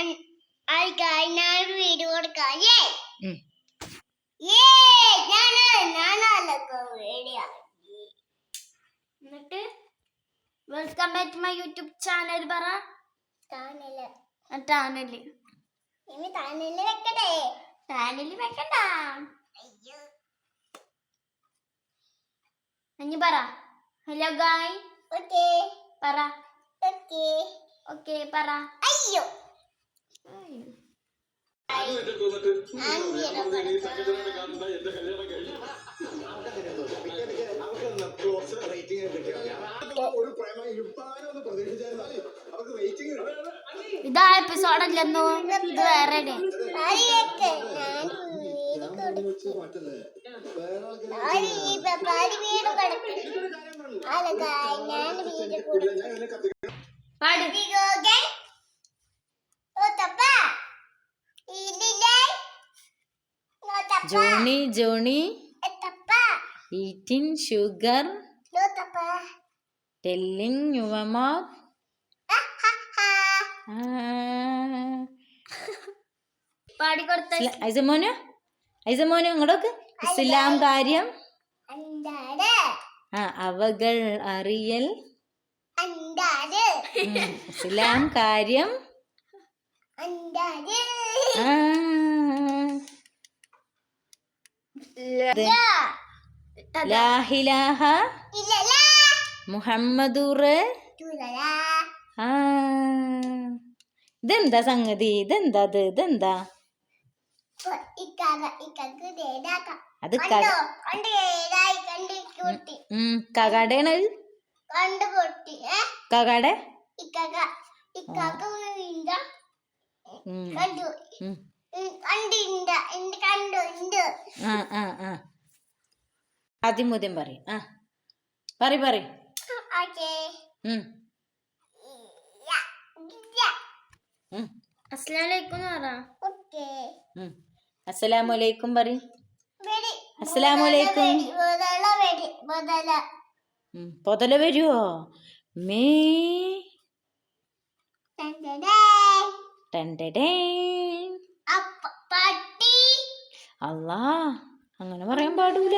ഞാൻ വീഡിയോ കൊടുക്കാം. ഏ. ഏ ഞാൻ ഞാനല്ലൊക്കെ വീഡിയോ എന്നിട്ട് welcome back to my YouTube channel പറ. ചാനൽ ചാനൽ ഇനി ചാനൽ വെക്കട്ടെ. ചാനൽ വെക്കണ്ട. അയ്യോ. ഇനി പറ. ഹലോ ഗായ് ഓക്കേ പറ. ഓക്കേ ഓക്കേ പറ. അയ്യോ. ഇതാ എപ്പിസോഡ് അല്ലെന്നോ ഇത് വേറെ പാട്. Johnny Johnny. Eating sugar telling your mouth ഐസമോന്? ഐസമോന് ഇങ്ങോട്ടൊക്കെ. ഇസ്ലാം കാര്യം. ആ അവകൾ അറിയൽ. ഇസ്ലാം കാര്യം. ആ, ലാഹിലാഹ ഇല്ലല്ല. മുഹമ്മദുർ തുലല ആ. ഇതെന്താ സംഗതി? ഇതെന്താ അത്? ഇതെന്താ? അത് കകടയാണ് കകട? കണ്ടു? ആ ആ ആ. അതിമുദ്യം പറയും. ആ. പറ പറ അസ്സലാമലൈക്കും പറ. ഓക്കേ. ഉം. അസ്സലാമു അലൈക്കും പറ വെടി അല്ലാ അങ്ങനെ പറയാൻ പാടൂല.